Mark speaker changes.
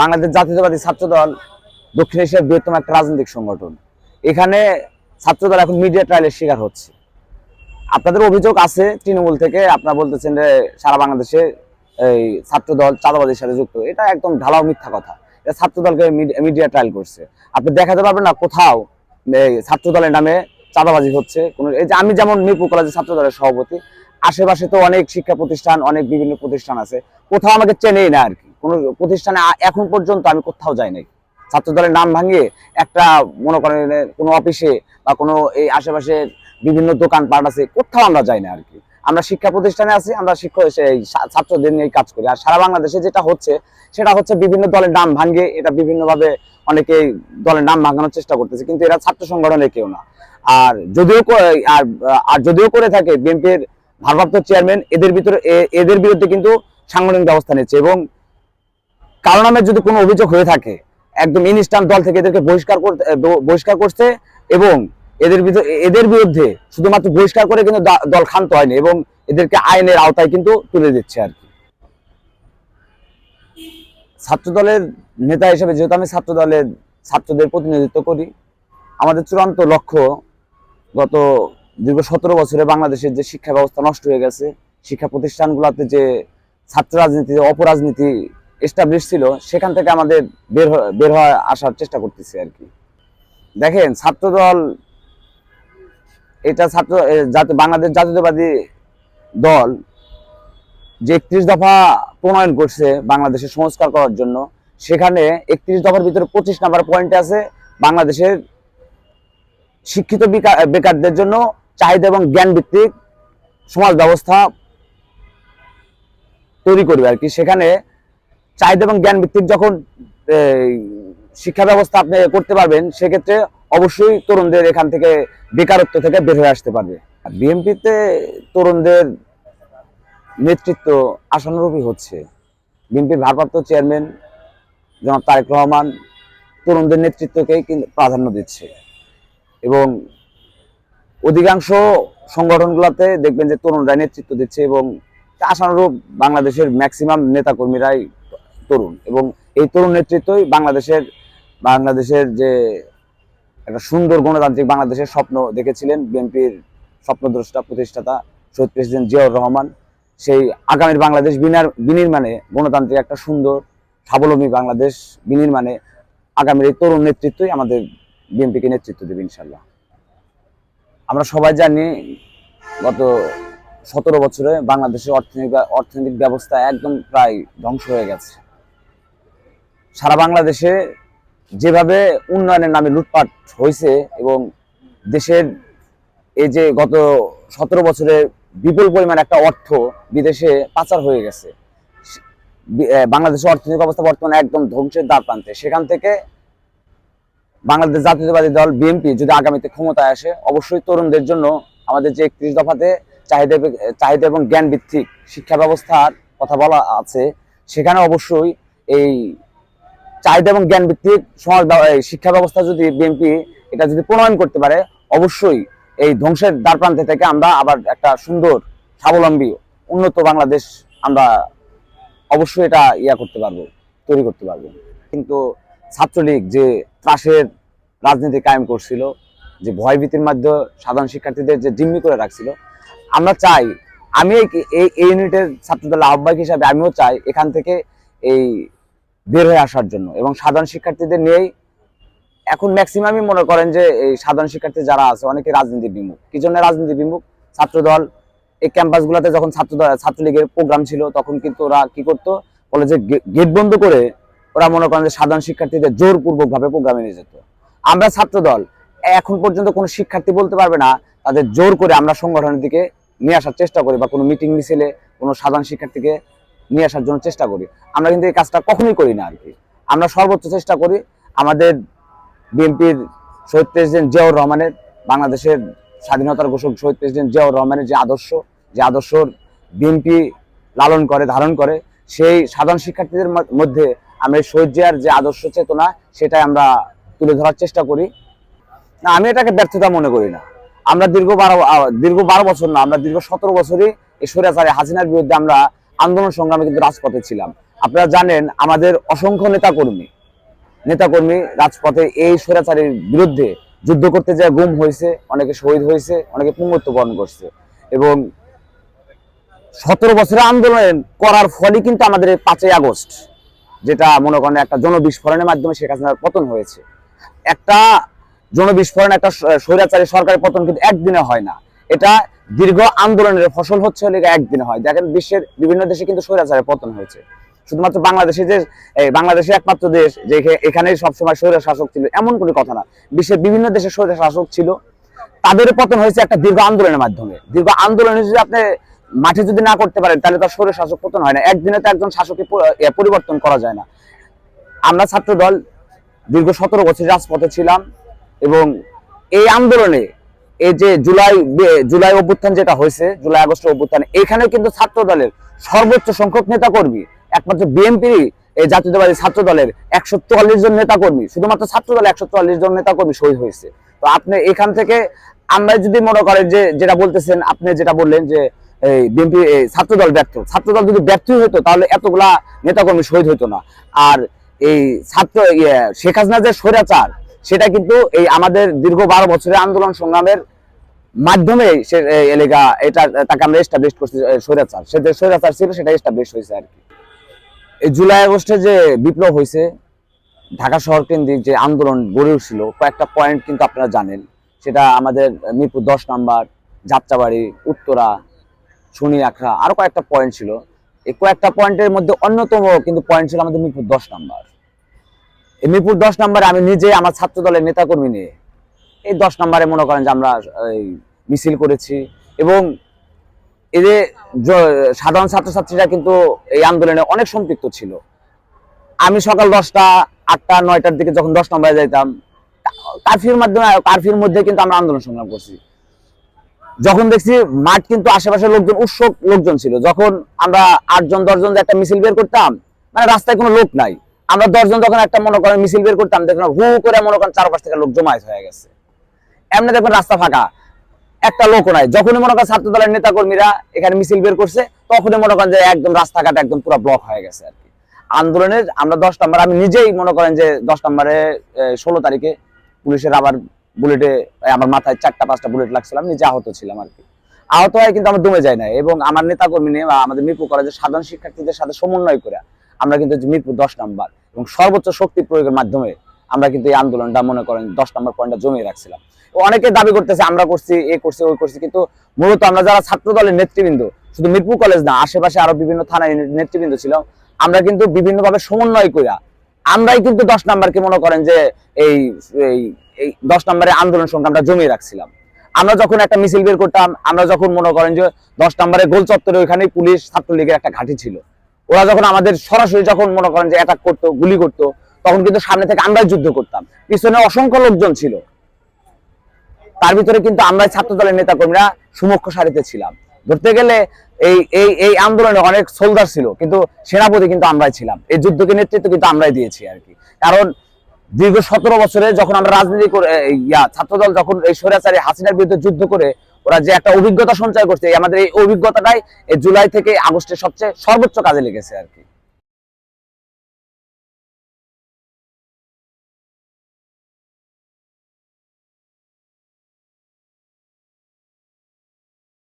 Speaker 1: বাংলাদেশ জাতীয়তাবাদী ছাত্র দল দক্ষিণ এশিয়ার বৃহত্তম একটা রাজনৈতিক সংগঠন। এখানে ছাত্র দল এখন মিডিয়া ট্রায়ালের শিকার হচ্ছে। আপনাদের অভিযোগ আছে, তৃণমূল থেকে আপনারা বলতেছেন যে সারা বাংলাদেশে এই ছাত্রদল চাঁদাবাদের সাথে যুক্ত। এটা একদম ঢালাও মিথ্যা কথা। এটা ছাত্র দলকে মিডিয়া ট্রায়াল করছে। আপনি দেখাতে পারবেন না কোথাও এই ছাত্র দলের নামে চাঁদাবাজি হচ্ছে। কোনো এই যে আমি যেমন মিরপুর কলেজের ছাত্র দলের সভাপতি, আশেপাশে তো অনেক শিক্ষা প্রতিষ্ঠান, অনেক বিভিন্ন প্রতিষ্ঠান আছে। কোথাও আমাকে চেনেই না আর কি। কোনো প্রতিষ্ঠানে এখন পর্যন্ত আমি কোথাও যাই নাই। ছাত্রদলের নাম ভাঙিয়ে একটা, মনে করেন কোনো অফিসে বা কোনো এই আশেপাশে বিভিন্ন দোকানপাট আছে, কোথাও আমরা যাই না আর কি আমরা শিক্ষা প্রতিষ্ঠানে আছি, আমরা শিক্ষক, সেই ছাত্রদের নিয়ে কাজ করি। আর সারা বাংলাদেশে যেটা হচ্ছে, সেটা হচ্ছে বিভিন্ন দলের নাম ভাঙিয়ে এটা বিভিন্নভাবে অনেকে দলের নাম ভাঙানোর চেষ্টা করতেছে, কিন্তু এরা ছাত্র সংগঠনের কেউ না। আর যদিও আর আর যদিও করে থাকে, বিএনপির ভারপ্রাপ্ত চেয়ারম্যান এদের ভিতরে এদের বিরুদ্ধে কিন্তু সাংগঠনিক ব্যবস্থা নিচ্ছে এবং কারও নামে যদি কোনো অভিযোগ হয়ে থাকে, একদম ইনস্ট্যান্ট দল থেকে এদেরকে বহিষ্কার করতে বহিষ্কার করছে এবং এদের এদের বিরুদ্ধে শুধুমাত্র বহিষ্কার করে কিন্তু দল ক্ষান্ত হয়নি এবং এদেরকে আইনের আওতায় কিন্তু তুলে দিচ্ছে আর কি। ছাত্র দলের নেতা হিসেবে যেহেতু আমি ছাত্র দলের ছাত্রদের প্রতিনিধিত্ব করি, আমাদের চূড়ান্ত লক্ষ্য গত দীর্ঘ সতেরো বছরে বাংলাদেশের যে শিক্ষা ব্যবস্থা নষ্ট হয়ে গেছে, শিক্ষা প্রতিষ্ঠানগুলোতে যে ছাত্র রাজনীতি, অপরাজনীতি এস্টাবলিশ ছিল সেখান থেকে আমাদের বের বের হওয়া আসার চেষ্টা করতেছি আর কি। দেখেন ছাত্রদল এটা ছাত্র এ, জাতি- বাংলাদেশ জাতীয়তাবাদী দল যে একত্রিশ দফা প্রণয়ন করছে বাংলাদেশের সংস্কার করার জন্য সেখানে একত্রিশ দফার ভিতরে পঁচিশ নাম্বার পয়েন্টে আছে বাংলাদেশের শিক্ষিত বেকার- বেকারদের জন্য চাহিদা এবং জ্ঞান ভিত্তিক সমাজ ব্যবস্থা তৈরি করবে আর কি। সেখানে চাহিদা এবং জ্ঞান ভিত্তিক যখন শিক্ষা ব্যবস্থা আপনি করতে পারবেন, সেক্ষেত্রে অবশ্যই তরুণদের এখান থেকে বেকারত্ব থেকে বের হয়ে আসতে পারবে। বিএনপিতে তরুণদের নেতৃত্ব আশানুরূপী হচ্ছে। বিএনপির ভারপ্রাপ্ত চেয়ারম্যান জনাব তারেক রহমান তরুণদের নেতৃত্বকেই প্রাধান্য দিচ্ছে। এবং অধিকাংশ সংগঠনগুলোতে দেখবেন যে তরুণরা নেতৃত্ব দিচ্ছে এবং আশানুরূপ বাংলাদেশের ম্যাক্সিমাম নেতাকর্মীরাই তরুণ এবং এই তরুণ নেতৃত্বই বাংলাদেশের বাংলাদেশের যে একটা সুন্দর গণতান্ত্রিক বাংলাদেশের স্বপ্ন দেখেছিলেন বিএনপির স্বপ্নদ্রষ্টা, প্রতিষ্ঠাতা শহীদ প্রেসিডেন্ট জিয়াউর রহমান। সেই আগামীর বাংলাদেশ বিনার, বিনির্মাণে গণতান্ত্রিক একটা সুন্দর, স্বাবলম্বী বাংলাদেশ বিনির্মাণে আগামীর এই তরুণ নেতৃত্বই আমাদের বিএনপিকে নেতৃত্ব দেবে ইনশাল্লাহ আমরা সবাই জানি গত সতেরো বছরে বাংলাদেশের অর্থনৈতিক অর্থনৈতিক ব্যবস্থা একদম প্রায় ধ্বংস হয়ে গেছে। সারা বাংলাদেশে যেভাবে উন্নয়নের নামে লুটপাট হয়েছে এবং দেশের এই যে গত সতেরো বছরে বিপুল পরিমাণ একটা অর্থ বিদেশে পাচার হয়ে গেছে বাংলাদেশের অর্থনৈতিক অবস্থা বর্তমানে একদম ধ্বংসের দ্বার প্রান্তে। সেখান থেকে বাংলাদেশ জাতীয়তাবাদী দল বিএনপি যদি আগামীতে ক্ষমতায় আসে, অবশ্যই তরুণদের জন্য আমাদের যে একত্রিশ দফাতে চাহিদা চাহিদা এবং জ্ঞান ভিত্তিক শিক্ষা ব্যবস্থার কথা বলা আছে, সেখানে অবশ্যই এই চাহিদা এবং জ্ঞান ভিত্তিক সমাজ শিক্ষা ব্যবস্থা যদি বিএনপি এটা যদি প্রণয়ন করতে পারে, অবশ্যই এই ধ্বংসের দ্বার প্রান্তে থেকে আমরা আবার একটা সুন্দর, স্বাবলম্বী, উন্নত বাংলাদেশ আমরা অবশ্যই এটা ইয়া করতে পারব, তৈরি করতে পারব। কিন্তু ছাত্রলীগ যে ত্রাসের রাজনীতি কায়েম করছিল, যে ভয়ভীতির মাধ্যমে সাধারণ শিক্ষার্থীদের যে জিম্মি করে রাখছিল, আমরা চাই, আমি এই ইউনিটের ছাত্রদল আহ্বায়ক হিসাবে আমিও চাই এখান থেকে এই বের হয়ে আসার জন্য। এবং সাধারণ শিক্ষার্থীদের নিয়েই এখন ম্যাক্সিমামই মনে করেন যে এই সাধারণ শিক্ষার্থী যারা আছে অনেকে রাজনীতি বিমুখ। কি জন্য রাজনীতি বিমুখ? ছাত্রদল, এই ক্যাম্পাসগুলোতে যখন ছাত্র ছাত্রলীগের প্রোগ্রাম ছিল, তখন কিন্তু ওরা কি করতো? কলেজে গেট বন্ধ করে ওরা মনে করেন যে সাধারণ শিক্ষার্থীদের জোরপূর্বক ভাবে প্রোগ্রামে নিয়ে যেত। আমরা ছাত্রদল, এখন পর্যন্ত কোনো শিক্ষার্থী বলতে পারবে না, তাদের জোর করে আমরা সংগঠনের দিকে নিয়ে আসার চেষ্টা করি বা কোনো মিটিং মিছিলে কোনো সাধারণ শিক্ষার্থীকে নিয়ে আসার জন্য চেষ্টা করি। আমরা কিন্তু এই কাজটা কখনোই করি না আর কি আমরা সর্বোচ্চ চেষ্টা করি আমাদের বিএনপির শহীদ প্রেসিডেন্ট জিয়াউর রহমানের, বাংলাদেশের স্বাধীনতার ঘোষক শহীদ প্রেসিডেন্ট জিয়াউর রহমানের যে আদর্শ, যে আদর্শর বিএনপি লালন করে, ধারণ করে, সেই সাধারণ শিক্ষার্থীদের মধ্যে আমরা শহীদ জিয়ার যে আদর্শ চেতনা, সেটাই আমরা তুলে ধরার চেষ্টা করি। না, আমি এটাকে ব্যর্থতা মনে করি না। আমরা দীর্ঘ বারো দীর্ঘ বারো বছর না, আমরা দীর্ঘ সতেরো বছরই এই স্বৈরাচারী, হাসিনার বিরুদ্ধে আমরা আন্দোলন সংগ্রামে কিন্তু রাজপথে ছিলাম। আপনারা জানেন, আমাদের অসংখ্য নেতাকর্মী নেতাকর্মী রাজপথে এই স্বৈরাচারীর বিরুদ্ধে যুদ্ধ করতে যায় গুম হয়েছে, অনেকে শহীদ হয়েছে, অনেকে পুঙ্গত্ব বরণ করছে এবং সতেরো বছরের আন্দোলন করার ফলে কিন্তু আমাদের পাঁচই আগস্ট, যেটা মনে করেন একটা জনবিস্ফোরণের মাধ্যমে শেখ হাসিনার পতন হয়েছে। একটা জনবিস্ফোরণ, একটা স্বৈরাচারী সরকারের পতন কিন্তু একদিনে হয় না। এটা দীর্ঘ আন্দোলনের ফসল হচ্ছে হলে একদিনে হয়। দেখেন বিশ্বের বিভিন্ন দেশে কিন্তু স্বৈরাচারের পতন হয়েছে। শুধুমাত্র বাংলাদেশে যে বাংলাদেশে একমাত্র দেশ যে এখানে সবসময় স্বৈরা শাসক ছিল এমন কোনো কথা না। বিশ্বের বিভিন্ন দেশে স্বৈরা শাসক ছিল। তাদের পতন হয়েছে একটা দীর্ঘ আন্দোলনের মাধ্যমে। দীর্ঘ আন্দোলনে যদি আপনি মাঠে যদি না করতে পারেন তাহলে তার স্বৈর শাসক পতন হয় না। একদিনে তো একজন এ, পরিবর্তন করা যায় না। আমরা ছাত্র দল দীর্ঘ সতেরো বছর রাজপথে ছিলাম এবং এই আন্দোলনে এই যে জুলাই জুলাই অভ্যুত্থান যেটা হয়েছে জুলাই আগস্টের অভ্যুত্থান এখানে কিন্তু ছাত্র দলের সর্বোচ্চ সংখ্যক নেতা কর্মী একমাত্র বিএনপি এই জাতীয়তাবাদী ছাত্র দলের একশো চুয়াল্লিশ জন নেতা কর্মী শুধুমাত্র ছাত্র দলের একশো চুয়াল্লিশ জন নেতা কর্মী শহীদ হয়েছে। তো আপনি এখান থেকে আমরা যদি মনে করেন যে যেটা বলতেছেন আপনি যেটা বললেন যে এই বিএনপি ছাত্র দল ব্যর্থ ছাত্র দল যদি ব্যর্থ হতো তাহলে এতগুলা নেতাকর্মী শহীদ হতো না। আর এই ছাত্র ইয়ে, শেখ হাসিনা যে স্বৈরাচার সেটা কিন্তু এই আমাদের দীর্ঘ বারো বছরের আন্দোলন সংগ্রামের মাধ্যমে সে এলাকা এটা তাকে আমরা এস্টাবলিশ করছি এ, স্বৈরাচার। সে যে ছিল সেটা এস্টাবলিশ হয়েছে আর কি। এই জুলাই আগস্টে যে বিপ্লব হয়েছে ঢাকা শহর কেন্দ্রিক যে আন্দোলন গড়ে উঠছিল কয়েকটা পয়েন্ট কিন্তু আপনারা জানেন। সেটা আমাদের মিরপুর দশ নাম্বার যাত্রাবাড়ি উত্তরা শুনি আখড়া আরও কয়েকটা পয়েন্ট ছিল। এই কয়েকটা পয়েন্টের মধ্যে অন্যতম কিন্তু পয়েন্ট ছিল আমাদের মিরপুর দশ নাম্বার। মিরপুর দশ নম্বরে আমি নিজে আমার ছাত্র দলের নেতাকর্মী নিয়ে এই দশ নম্বরে মনে করেন যে আমরা মিছিল করেছি। এবং জ- সাধারণ ছাত্রছাত্রীরা কিন্তু এই আন্দোলনে অনেক সম্পৃক্ত ছিল। আমি সকাল দশটা, আটটা, নয়টার দিকে যখন দশ নম্বরে যাইতাম, কারফিউর মাধ্যমে, কারফিউর মধ্যে কিন্তু আমরা আন্দোলন সংগ্রাম করছি। যখন দেখছি মাঠ কিন্তু আশেপাশের লোকজন, উৎসব লোকজন ছিল, যখন আমরা আটজন, দশজন একটা মিছিল বের করতাম মানে রাস্তায় কোনো লোক নাই। আমরা দশজন যখন একটা, মনে করেন, মিছিল বের করতাম, দেখলাম হু করে, মনে করেন, চারপাশ থেকে লোক জমায়েত হয়ে গেছে। এমনি দেখবেন রাস্তা ফাঁকা। একটা লোকও নাই। যখনই, মনে করেন ছাত্র দলের নেতা কর্মীরা এখানে মিছিল বের করছে, তখনই, মনে করেন যে একদম রাস্তাঘাট একদম পুরো ব্লক হয়ে গেছে আর কি। আন্দোলনের আমরা দশ নম্বর, আমি নিজেই মনে করেন যে দশ নম্বরে ষোলো তারিখে পুলিশের আবার বুলেটে আমার মাথায় চারটা, পাঁচটা বুলেট লাগছিলাম নিজে আহত ছিলাম আর কি। আহত হয় কিন্তু আমার দমে যায় না এবং আমার নেতা কর্মী নিয়ে আমাদের মিরপুর কলেজের সাধারণ শিক্ষার্থীদের সাথে সমন্বয় করে আমরা কিন্তু মিরপুর দশ নাম্বার এবং সর্বোচ্চ শক্তি প্রয়োগের মাধ্যমে আমরা কিন্তু এই আন্দোলনটা, মনে করেন, দশ নম্বর পয়েন্টটা জমিয়ে রাখছিলাম। অনেকে দাবি করতেছে, আমরা করছি, এ করছি, ওই করছি, কিন্তু মূলত আমরা যারা ছাত্র দলের নেতৃবৃন্দ, শুধু মিরপুর কলেজ না, আশেপাশে আরও বিভিন্ন থানায় নেতৃবৃন্দ ছিল আমরা কিন্তু বিভিন্ন ভাবে সমন্বয় করিয়া আমরাই কিন্তু দশ নাম্বারকে মনে করেন যে এই এই দশ নম্বরে আন্দোলন সংগ্রামটা জমিয়ে রাখছিলাম। আমরা যখন একটা মিছিল বের করতাম, আমরা যখন মনে করেন যে দশ নম্বরে গোল চত্বরে ওইখানে পুলিশ, ছাত্রলীগের একটা ঘাঁটি ছিল। ওরা যখন আমাদের সরাসরি যখন মনে করেন যে অ্যাটাক করতো, গুলি করতো, তখন কিন্তু সামনে থেকে আমরাই যুদ্ধ করতাম। পিছনে অসংখ্য লোকজন ছিল। তার ভিতরে কিন্তু আমরা ছাত্র দলের নেতা কর্মীরা সুমুখ্য সারিতে ছিলাম। ধরতে গেলে এই এই এই আন্দোলনে অনেক সোলজার ছিল, কিন্তু সেনাপতি কিন্তু আমরাই ছিলাম। এই যুদ্ধকে নেতৃত্ব কিন্তু আমরাই দিয়েছি আর কি। কারণ দীর্ঘ সতেরো বছরে যখন আমরা রাজনীতি করে ইয়া, ছাত্রদল যখন এই স্বৈরাচারী হাসিনার বিরুদ্ধে যুদ্ধ করে ওরা যে একটা অভিজ্ঞতা সঞ্চয় করছে আমাদের এই অভিজ্ঞতাটাই জুলাই থেকে আগস্টের সবচেয়ে সর্বোচ্চ কাজে লেগেছে আর কি।